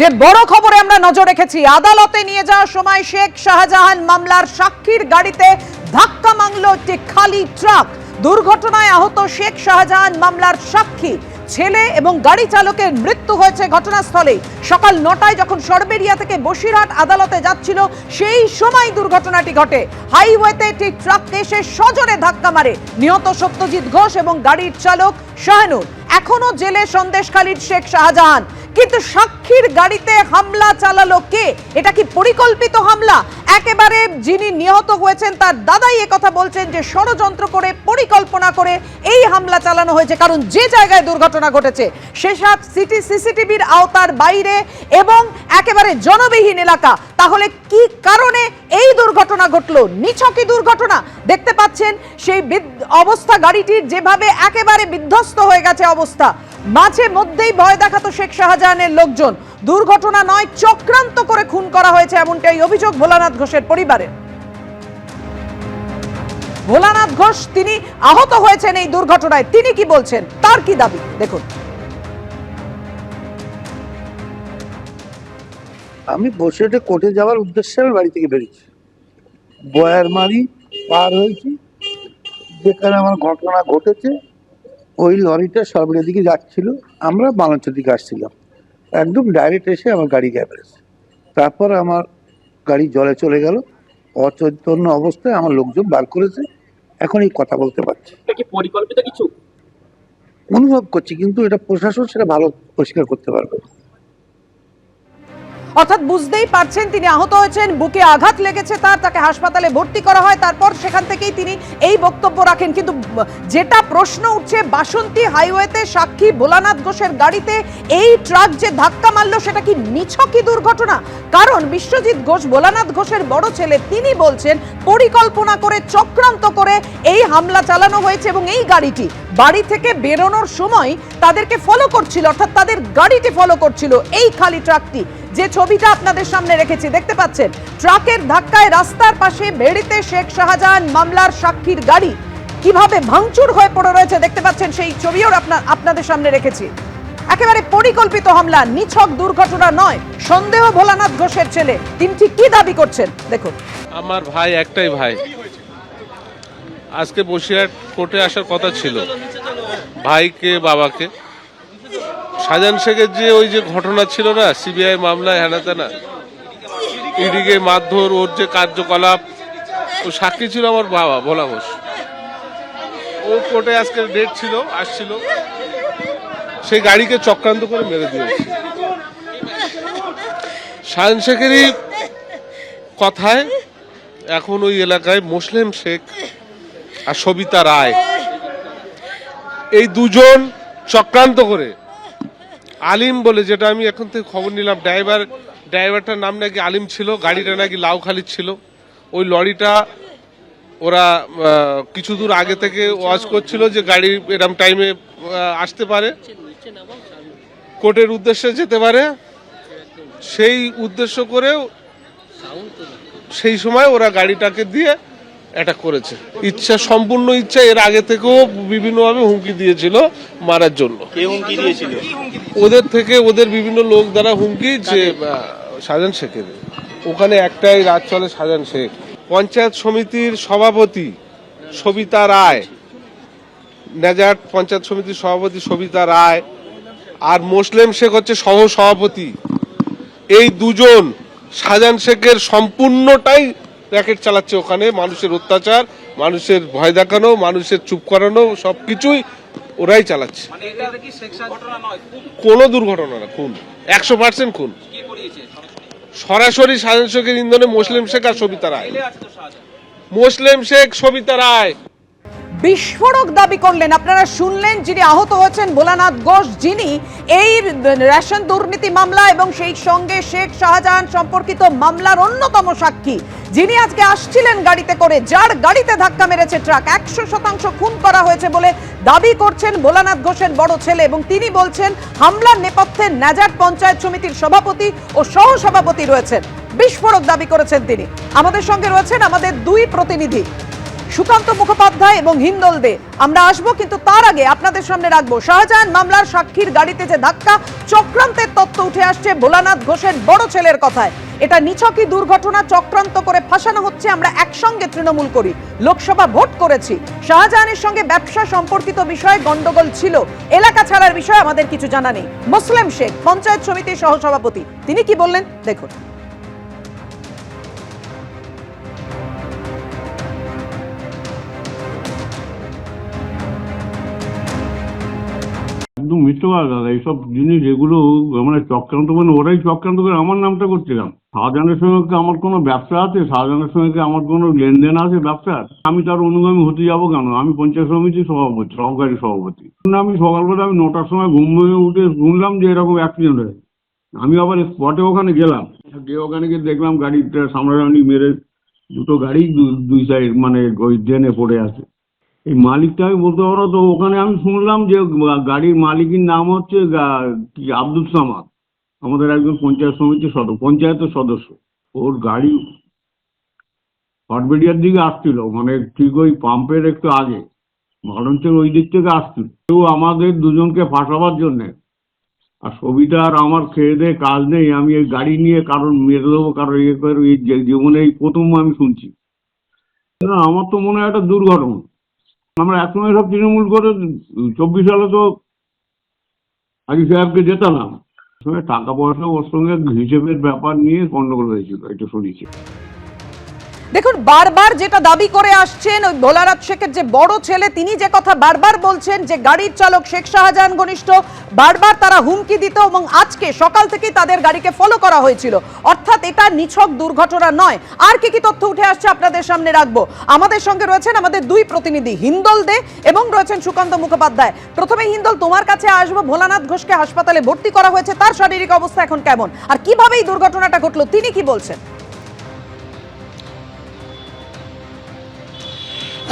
যে বড় খবরে আমরা নজর রেখেছি, আদালতে নিয়ে যাওয়ার সময় শেখ শাহজাহান মামলার সাক্ষীর গাড়িতে ধাক্কা মারল একটি খালি ট্রাক। দুর্ঘটনায় আহত শেখ শাহজাহান মামলার সাক্ষী, ছেলে এবং গাড়ি চালকের মৃত্যু হয়েছে ঘটনাস্থলে সকাল নটায় যখন সরবেরিয়া থেকে বসিরহাট আদালতে যাচ্ছিল, সেই সময় দুর্ঘটনাটি ঘটে। হাইওয়েতে একটি ট্রাক এসে সজোরে ধাক্কা মারে। নিহত সত্যজিৎ ঘোষ এবং গাড়ির চালক শাহানুর। এখনও জেলে সন্দেশখালীর শেখ শাহজাহান। কিন্তু সাক্ষীর গাড়িতে হামলা চালালো কে? এটা কি পরিকল্পিত হামলা? একেবারে যিনি নিহত হয়েছেন, তার দাদাই কথা বলছেন যে ষড়যন্ত্র করে, পরিকল্পনা করে এই হামলা চালানো হয়েছে। কারণ যে জায়গায় দুর্ঘটনা ঘটেছে সেসব সিটি, সিসিটিভির আওতার বাইরে এবং একেবারে জনবিহীন এলাকা। তাহলে কি কারণে এই দুর্ঘটনা ঘটলো? নিছকই দুর্ঘটনা। দেখতে পাচ্ছেন সেই অবস্থা গাড়িটির যেভাবে একেবারে বিধ্বস্ত হয়ে গেছে অবস্থা। মাঝে মধ্যেই ভয় দেখাতো শেখ শাহজাহানের লোকজন। দুর্ঘটনা নয়, চক্রান্ত করে খুন করা হয়েছে এমনটাই অভিযোগ ভোলানাথ ঘোষের পরিবারের। ভোলানাথ ঘোষ, তিনি আহত হয়েছেন এই দুর্ঘটনায়। তিনি কি বলছেন? তার কি দাবি? দেখুন। আমি বসেটে কোর্টে যাওয়ার উদ্দেশ্যে আমি বাড়ি থেকে বেরিয়েছি। বয়ার মারি, পার হয়েছি। যেখানে আমার ঘটনা ঘটেছে ওই লরিটা সরবরের দিকে যাচ্ছিল আমরা বালাঞ্চের দিকে আসছিলাম। একদম ডাইরেক্ট এসে আমার গাড়ি গ্যাপেছে তারপর আমার গাড়ি জলে চলে গেল। অচৈতন্য অবস্থায় আমার লোকজন বার করেছে। এখন এই কথা বলতে পারছি। পরিকল্পিত কিছু? অনুভব করছি কিন্তু এটা প্রশাসন সেটা ভালো পরিষ্কার করতে পারবে অর্থাৎ বুঝতেই পারছেন তিনি আহত হয়েছেন, বুকে আঘাত লেগেছে তার, তাকে হাসপাতালে ভর্তি করা হয়, তারপর সেখান থেকেই তিনি এই বক্তব্য রাখেন। কিন্তু যেটা প্রশ্ন উঠছে, বাসন্তী হাইওয়েতে সাক্ষী ভোলানাথ ঘোষের গাড়িতে এই ট্রাক যে ধাক্কা মারলো, সেটা কি নিছকই দুর্ঘটনা? কারণ বিশ্বজিৎ ঘোষ, ভোলানাথ ঘোষের বড় ছেলে, তিনি বলছেন, পরিকল্পনা করে, চক্রান্ত করে এই হামলা চালানো হয়েছে এবং এই গাড়িটি বাড়ি থেকে বেরোনোর সময় তাদেরকে ফলো করছিল, অর্থাৎ তাদের গাড়িটি ফলো করছিল, এই খালি ট্রাকটি। যে ছবিটা আপনাদের সামনে রেখেছি, দেখতে পাচ্ছেন? ট্রাকের ধাক্কায় রাস্তার পাশে বেড়িতে শেখ শাহজাহান মামলার সাক্ষীর গাড়ি। কীভাবে ভাঙচুর হয়ে পড়ে রয়েছে দেখতে পাচ্ছেন, সেই ছবিও আপনা- আপনাদের সামনে রেখেছি। একেবারে পরিকল্পিত হামলা, নিছক দুর্ঘটনা নয়, সন্দেহ ভোলানাথ ঘোষের ছেলে। তিনি ঠিক কি দাবি করছেন? দেখুন। আমার ভাই, একটাই ভাই। আজকে বসিরহাট কোর্টে আসার কথা ছিল। ভাইকে, বাবাকে। শাহজাহান শেখের যে ওই যে ঘটনা ছিল না, সিবিআই মামলায় হ্যানা ত্যানা ইডিকে মারধর, ওর যে কার্যকলাপ, ও সাক্ষী ছিল আমার বাবা, ভোলা ঘোষ। ও কোর্টে আজকে ডেট ছিল, আসছিল। সেই গাড়িকে চক্রান্ত করে মেরে দিয়েছে। শাহজাহান শেখেরই কথায়, এখন ওই এলাকায় মুসলিম শেখ আর সবিতা রায়। এই দুজন চক্রান্ত করে আলিম বলে, যেটা আমি এখন থেকে খবর নিলাম, ড্রাইভার, ড্রাইভারটার নাম নাকি আলিম ছিল, গাড়িটা নাকি লাউখালি ছিল। ওই লরিটা ওরা কিছু দূর আগে থেকে ওয়াজ করছিল যে গাড়ি এরম টাইমে আসতে পারে। কোর্টের উদ্দেশ্যে যেতে পারে। সেই উদ্দেশ্য করেও সেই সময় ওরা গাড়িটাকে দিয়ে অ্যাটাক করেছে। ইচ্ছা সম্পূর্ণ ইচ্ছা এর আগে থেকেও বিভিন্নভাবে হুমকি দিয়েছিল মারার জন্য। হুমকি দিয়েছিল? ওদের থেকে ওদের বিভিন্ন লোক দ্বারা হুমকি যে সাজান শেখের। ওখানে একটাই রাত চলে সাজান শেখ। পঞ্চায়েত সমিতির সভাপতি সবিতা রায়। নেজাট পঞ্চায়েত সমিতির সভাপতি সবিতা রায় আর মুসলিম শেখ হচ্ছে সহ সভাপতি এই দুজন শাহজাহান শেখের সম্পূর্ণটাই র্যাকেট চালাচ্ছে ওখানে মানুষের অত্যাচার মানুষের ভয় দেখানো মানুষের চুপ করানো সব কিছুই ওরাই চালাচ্ছে। মানে কোনো দুর্ঘটনা না খুন। একশো পার্সেন্ট খুন। সরাসরি? শাহজাহান শেখের ইন্ধনে মুসলিম শেখ আর সবিতা রায়। মুসলিম শেখ সবিতা রায়। বিস্ফোরক দাবি করলেন। আপনারা শুনলেন যিনি আহত হয়েছেন ভোলানাথ ঘোষ, যিনি এই রেশন দুর্নীতি মামলা এবং সেই সঙ্গে শেখ শাহজাহান সম্পর্কিত মামলার অন্যতম সাক্ষী। যিনি আজকে আসছিলেন গাড়িতে করে, যার গাড়িতে ধাক্কা মেরেছে ট্রাক, একশো শতাংশ খুন করা হয়েছে বলে দাবি করছেন ভোলানাথ ঘোষের বড় ছেলে এবং তিনি বলছেন, হামলার নেপথ্যে নাজার পঞ্চায়েত সমিতির সভাপতি ও সহ সভাপতি রয়েছেন। বিস্ফোরক দাবি করেছেন তিনি। আমাদের সঙ্গে রয়েছেন আমাদের দুই প্রতিনিধি। সুকান্ত মুখোপাধ্যায় এবং হিন্দল দে। আমরা আসব, কিন্তু তার আগে আপনাদের সামনে রাখব শাহজাহান মামলার সাক্ষীর গাড়িতে যে ধাক্কা, চক্রান্তের তত্ত্ব উঠে আসছে ভোলানাথ ঘোষের বড় ছেলের কথায়। এটা নিছকই দুর্ঘটনা, চক্রান্ত করে ফাঁসানো হচ্ছে, আমরা একসঙ্গে তৃণমূল করি। লোকসভা ভোট করেছি। শাহজাহানের সঙ্গে ব্যবসা সম্পর্কিত বিষয়ে গন্ডগোল ছিল। এলাকা ছাড়ার বিষয়ে আমাদের কিছু জানা নেই। মুসলিম শেখ, পঞ্চায়েত সমিতির সহসভাপতি। তিনি কি বললেন? দেখুন। মিথ্যে দাদা এইসব জিনিস এগুলো মানে চক্রান্ত মানে ওরাই চক্রান্ত করে আমার নামটা করছিলাম। শাহজাহানের সঙ্গে কি আমার কোনো ব্যবসা আছে? শাহজাহানের সঙ্গে কি আমার কোনো লেনদেন আছে ব্যবসার আমি তার অনুগামী হতে যাব কেন? আমি পঞ্চায়েত সমিতির সভাপতি, সহকারী সভাপতি। আমি সকালবেলা আমি নটার সময় ঘুম ভেঙে উঠে শুনলাম যে এরকম অ্যাক্সিডেন্ট হয়েছে। আমি আবার স্পটে ওখানে গেলাম। গিয়ে ওখানে গিয়ে দেখলাম গাড়িটা সামনাসামনি মেরে দুটো গাড়ি দুই সাইড মানে ওই ড্রেনে পড়ে আছে। এই মালিকটা আমি বলতে পারো তো, ওখানে আমি শুনলাম যে গাড়ির মালিকের নাম হচ্ছে আব্দুল সামাদ। আমাদের একজন পঞ্চায়েত সমিতির সদস্য পঞ্চায়েতের সদস্য। ওর গাড়ি হটবেডিয়ার দিকে আসছিল মানে ঠিক ওই পাম্পের একটু আগে। মরঞ্চের ওই দিক থেকে আসছিল। কেউ আমাদের দুজনকে ফাঁসাবার জন্যে। আর সবিতা আর আমার খেয়ে দিয়ে কাজ নেই, আমি এই গাড়ি নিয়ে কারণ মেরে দেবো কারণ ইয়ে করে জীবনে এই প্রথম আমি শুনছি। আমার তো মনে হয় একটা দুর্ঘটনা। আমরা একসময় সব তৃণমূল করে চব্বিশ সালে তো আগে সাহেবকে জেতালাম। টাকা পয়সা ওর সঙ্গে হিসেবের ব্যাপার নিয়ে গন্ডগোল হয়েছিল, এটা শুনেছি। দেখুন, বারবার যেটা দাবি করে আসছেন ওই ভোলারাত শেখের যে বড় ছেলে, তিনি যে কথা বারবার বলছেন যে গাড়ির চালক শেখ শাহজাহান ঘনিষ্ঠ, বারবার তারা হুমকি দিত এবং আজকে সকাল থেকেই তাদের গাড়িকে ফলো করা হয়েছিল। অর্থাৎ এটা নিছক দুর্ঘটনা নয়। আর কি কি তথ্য উঠে আসছে আপনাদের সামনে রাখব। আমাদের সঙ্গে রয়েছেন আমাদের দুই প্রতিনিধি, হিন্দল দে এবং রয়েছেন সুকান্ত মুখোপাধ্যায়। প্রথমে হিন্দল, তোমার কাছে আসব। ভোলানাথ ঘোষকে হাসপাতালে ভর্তি করা হয়েছে, তার শারীরিক অবস্থা এখন কেমন? আর কীভাবে এই দুর্ঘটনাটা ঘটলো, তিনি কি বলছেন?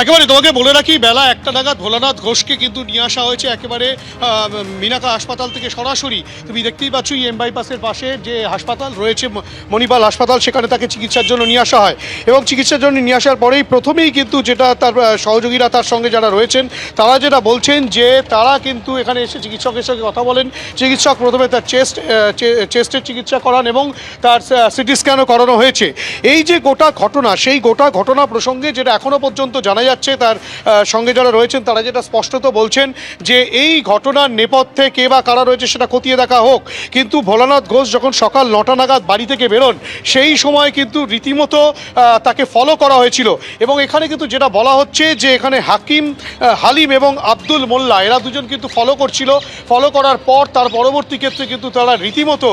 একেবারে তোমাকে বলে রাখি, বেলা একটা নাগাদ ভোলানাথ ঘোষকে কিন্তু নিয়ে আসা হয়েছে একেবারে মিনাকা হাসপাতাল থেকে সরাসরি। তুমি দেখতেই পাচ্ছ এম বাইপাসের পাশে যে হাসপাতাল রয়েছে মণিপাল হাসপাতাল, সেখানে তাকে চিকিৎসার জন্য নিয়ে আসা হয়। এবং চিকিৎসার জন্য নিয়ে আসার পরেই প্রথমেই কিন্তু যেটা তার সহযোগীরা তার সঙ্গে যারা রয়েছেন, তারা যেটা বলছেন যে তারা কিন্তু এখানে এসে চিকিৎসকের সঙ্গে কথা বলেন। চিকিৎসক প্রথমে তার চেস্ট চেস্টের চিকিৎসা করান এবং তার সিটি স্ক্যানও করানো হয়েছে। এই যে গোটা ঘটনা, সেই গোটা ঘটনা প্রসঙ্গে যেটা এখনও পর্যন্ত জানা যাচ্ছে, তার সঙ্গে যারা রয়েছেন তারা যেটা স্পষ্টত বলছেন যে এই ঘটনার নেপথ্যে কে বা কারা রয়েছে সেটা খতিয়ে দেখা হোক। কিন্তু ভোলানাথ ঘোষ যখন সকাল নটা নাগাদ বাড়ি থেকে বেরোন, সেই সময় কিন্তু রীতিমতো তাকে ফলো করা হয়েছিল। এবং এখানে কিন্তু যেটা বলা হচ্ছে যে এখানে হাকিম হালিম এবং আব্দুল মোল্লা, এরা দুজন কিন্তু ফলো করছিল। ফলো করার পর তার পরবর্তী ক্ষেত্রে কিন্তু তারা রীতিমতো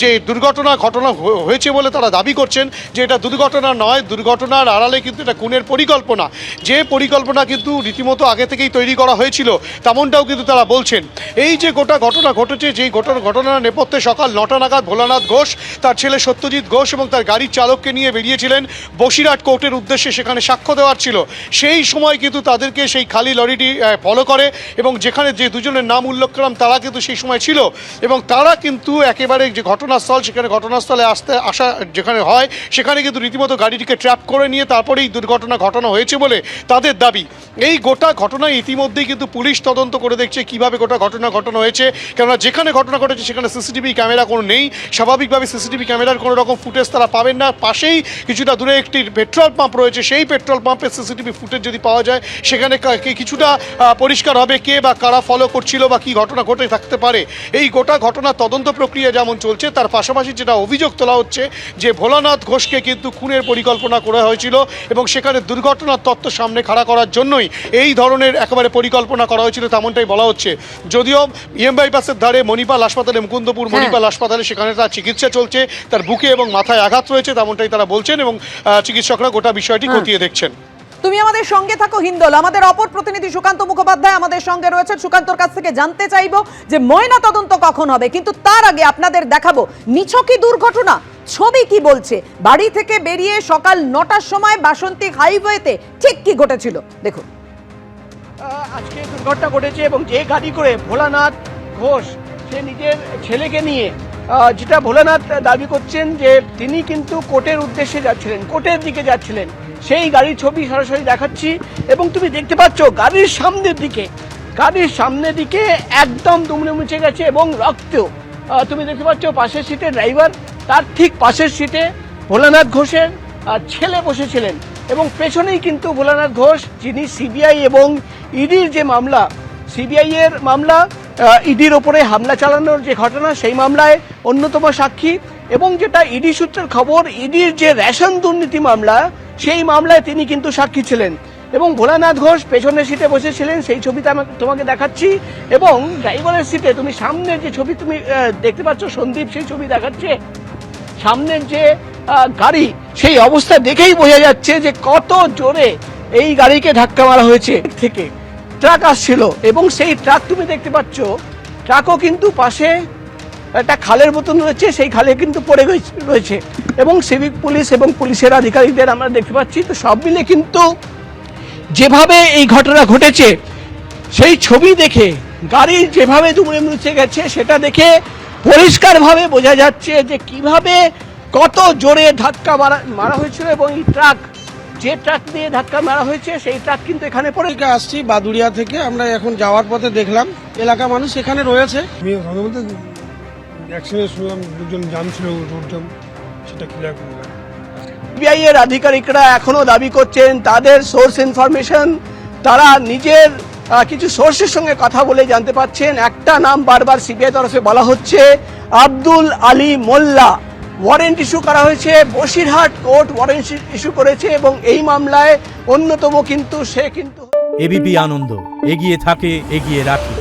যে দুর্ঘটনা, ঘটনা হয়েছে বলে তারা দাবি করছেন যে এটা দুর্ঘটনা নয়, দুর্ঘটনার আড়ালে কিন্তু এটা খুনের পরিকল্পনা। যে পরিকল্পনা কিন্তু রীতিমতো আগে থেকেই তৈরি করা হয়েছিল, তেমনটাও কিন্তু তারা বলছেন। এই যে গোটা ঘটনা ঘটেছে, যেই ঘটনা ঘটনার নেপথ্যে সকাল নটা নাগাদ ভোলানাথ ঘোষ, তার ছেলে সত্যজিৎ ঘোষ এবং তার গাড়ির চালককে নিয়ে বেরিয়েছিলেন বসিরহাট কোর্টের উদ্দেশ্যে, সেখানে সাক্ষ্য দেওয়ার ছিল। সেই সময় কিন্তু তাদেরকে সেই খালি লরিটি ফলো করে এবং যেখানে যে দুজনের নাম উল্লেখ করলাম, তারা কিন্তু সেই সময় ছিল এবং তারা কিন্তু একেবারে যে ঘটনাস্থল, সেখানে ঘটনাস্থলে আসতে, আসা যেখানে হয়, সেখানে কিন্তু রীতিমতো গাড়িটিকে ট্র্যাপ করে নিয়ে তারপরেই দুর্ঘটনা ঘটানো হয়েছে বলে তাদের দাবি, এই গোটা ঘটনা ইতিমধ্যেই কিন্তু পুলিশ তদন্ত করে দেখছে কীভাবে গোটা ঘটনা ঘটানো হয়েছে। কেননা যেখানে ঘটনা ঘটেছে সেখানে সিসিটিভি ক্যামেরা কোনো নেই। স্বাভাবিকভাবে সিসিটিভি ক্যামেরার কোনো রকম ফুটেজ তারা পাবেন না। পাশেই কিছুটা দূরে একটি পেট্রোল পাম্প রয়েছে। সেই পেট্রোল পাম্পের সিসিটিভি ফুটেজ যদি পাওয়া যায়, সেখানে কিছুটা পরিষ্কার হবে কে বা কারা ফলো করছিল বা কি ঘটনা ঘটে থাকতে পারে। এই গোটা ঘটনা তদন্ত প্রক্রিয়া যেমন চলছে, তার পাশাপাশি যেটা অভিযোগ তোলা হচ্ছে যে ভোলানাথ ঘোষকে কিন্তু খুনের পরিকল্পনা করা হয়েছিল এবং সেখানে দুর্ঘটনার তত্ত্ব সামনে খাড়া করার জন্যই এই ধরনের একেবারে পরিকল্পনা করা হয়েছিল তেমনটাই বলা হচ্ছে যদিও ইএম বাইপাসের ধারে মণিপাল হাসপাতালে মুকুন্দপুর হ্যাঁ। মণিপাল হাসপাতালে সেখানে তার চিকিৎসা চলছে তার বুকে এবং মাথায় আঘাত রয়েছে তেমনটাই তারা বলছেন এবং চিকিৎসকরা গোটা বিষয়টি হ্যাঁ। খতিয়ে দেখছেন তুমি আমাদের সঙ্গে থাকো হিন্দল আমাদের অপর প্রতিনিধি সুকান্ত মুখোপাধ্যায় আমাদের সঙ্গে রয়েছে সুকান্তর কাছ থেকে জানতে চাইব যে ময়না তদন্ত কখন হবে কিন্তু তার আগে আপনাদের দেখাবো নিছকই দুর্ঘটনা ছবি কি বলছে? বাড়ি থেকে বেরিয়ে সকাল নটার সময় বাসন্তী হাইওয়েতে ঠিক কি ঘটেছিল? দেখুন। আজকে দুর্ঘটনা ঘটেছে এবং যে গাড়ি করে ভোলানাথ ঘোষ, সে নিজের ছেলেকে নিয়ে যেটা ভোলানাথ দাবি করছেন যে তিনি কিন্তু কোর্টের উদ্দেশ্যে যাচ্ছিলেন, কোর্টের দিকে যাচ্ছিলেন। সেই গাড়ির ছবি সরাসরি দেখাচ্ছি এবং তুমি দেখতে পাচ্ছ গাড়ির সামনের দিকে, গাড়ির সামনের দিকে একদম দুমড়ে মুছে গেছে এবং রক্ত। তুমি দেখতে পাচ্ছ পাশের সিটে ড্রাইভার তার ঠিক পাশের সিটে ভোলানাথ ঘোষের ছেলে বসেছিলেন। এবং পেছনেই কিন্তু ভোলানাথ ঘোষ, যিনি সিবিআই এবং ইডির যে মামলা, সিবিআই এর মামলা ইডির ওপরে হামলা চালানোর যে ঘটনা, সেই মামলায় অন্যতম সাক্ষী। এবং যেটা ইডি সূত্রের খবর, ইডির যে রেশন দুর্নীতি মামলা, সেই মামলায় তিনি কিন্তু সাক্ষী ছিলেন। এবং ভোলানাথ ঘোষ পেছনের সিটে বসেছিলেন, সেই ছবিটা আমাকে তোমাকে দেখাচ্ছি। এবং ড্রাইভারের সিটে তুমি সামনের যে ছবি তুমি দেখতে পাচ্ছ সন্দীপ, সেই ছবি দেখাচ্ছে। সামনের যে গাড়ি, সেই অবস্থা দেখেই বোঝা যাচ্ছে যে কত জোরে এই গাড়িকে ধাক্কা মারা হয়েছে। থেকে ট্রাক আসছিল এবং সেই ট্রাক তুমি দেখতে পাচ্ছ, ট্রাকও কিন্তু পাশে একটা খালের মতন রয়েছে, সেই খালে কিন্তু পড়ে রয়েছে। এবং সিভিক পুলিশ এবং পুলিশের আধিকারিকদের আমরা দেখতে পাচ্ছি, তো সব মিলে কিন্তু যেভাবে এই ঘটনা ঘটেছে, সেই ছবি দেখে, গাড়ি যেভাবে দুমড়ে মুছে গেছে, সেটা দেখে পরিষ্কারভাবে বোঝা যাচ্ছে যে কীভাবে কত জোরে ধাক্কা মারা মারা হয়েছিল এবং এই ট্রাক যে ট্রাক দিয়ে ধাক্কা মারা হয়েছে সেই ট্রাক কিন্তু এখানে পড়ে থেকে আসছি বাদুড়িয়া থেকে আমরা এখন যাওয়ার পথে দেখলাম এলাকা মানুষ এখানে রয়েছে। আমি কথা বলতে অ্যাক্সিডেন্ট শুনলাম দুজন জাম ছিল সেটা ক্লিয়ার করলাম সিবিআই এর আধিকারিকরা এখনও দাবি করছেন তাদের সোর্স ইনফরমেশন তারা নিজের কিছু সোর্সের সঙ্গে কথা বলে জানতে পাচ্ছেন। একটা নাম বারবার সিবিআই তরফে বলা হচ্ছে আব্দুল আলী মোল্লা। ওয়ারেন্ট ইস্যু করা হয়েছে, বসিরহাট কোর্ট ওয়ারেন্ট ইস্যু করেছে এবং এই মামলায় অন্যতম কিন্তু সে কিন্তু এবিপি আনন্দ, এগিয়ে থাকে, এগিয়ে রাখে।